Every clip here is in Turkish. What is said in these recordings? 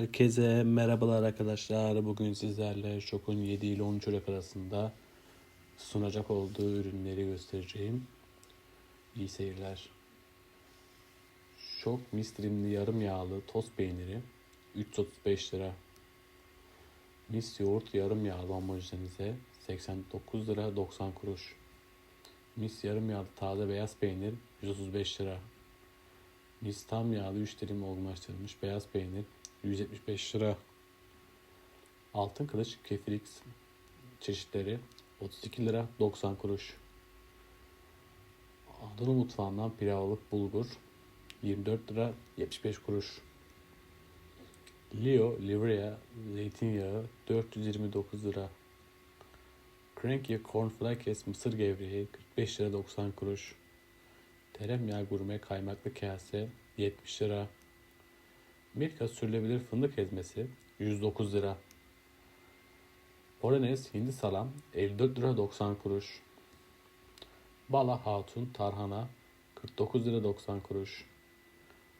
Herkese merhabalar arkadaşlar. Bugün sizlerle Şok'un 7 ile 13 Ocak arasında sunacak olduğu ürünleri göstereceğim. İyi seyirler. Şok mistrimli yarım yağlı tost peyniri 335 lira. Mis yoğurt yarım yağlı homojenize 89 lira 90 kuruş. Mis yarım yağlı taze beyaz peynir 135 lira. Mis tam yağlı 3 dilim olgunlaştırılmış beyaz peynir 175 lira. Altın kılıç kefir X çeşitleri 32 lira 90 kuruş. Anadolu mutfağından pilavlık bulgur 24 lira 75 kuruş. Leo Livrea zeytinyağı 429 lira. Cranky Cornflakes mısır gevreği 45 lira 90 kuruş. Tereyağı gurme kaymaklı kase 70 lira. Milka sürülebilir fındık ezmesi 109 lira. Polonez hindi salam 54 lira 90 kuruş. Bala Hatun tarhana 49 lira 90 kuruş.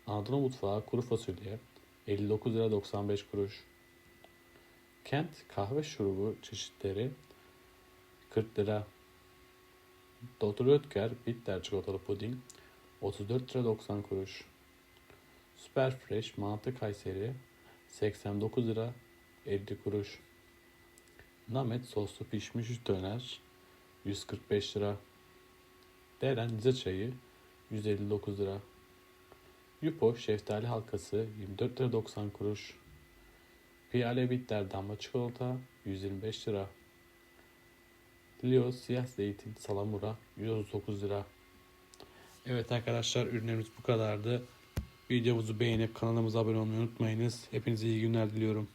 Anadolu mutfağı kuru fasulye 59 lira 95 kuruş. Kent kahve şurubu çeşitleri 40 lira. Doktor Ötker bitter çikolatalı puding 34 lira 90 kuruş. Süper Fresh mantı Kayseri 89 lira 50 kuruş. Namet soslu pişmiş döner 145 lira. Deren Rize çayı 159 lira. Yupo şeftali halkası 24 lira 90 kuruş. Piyale bitter damla çikolata 125 lira. Leo siyah zeytin salamura 139 lira. Evet arkadaşlar ürünlerimiz bu kadardı. Videomuzu beğenip kanalımıza abone olmayı unutmayınız. Hepinize iyi günler diliyorum.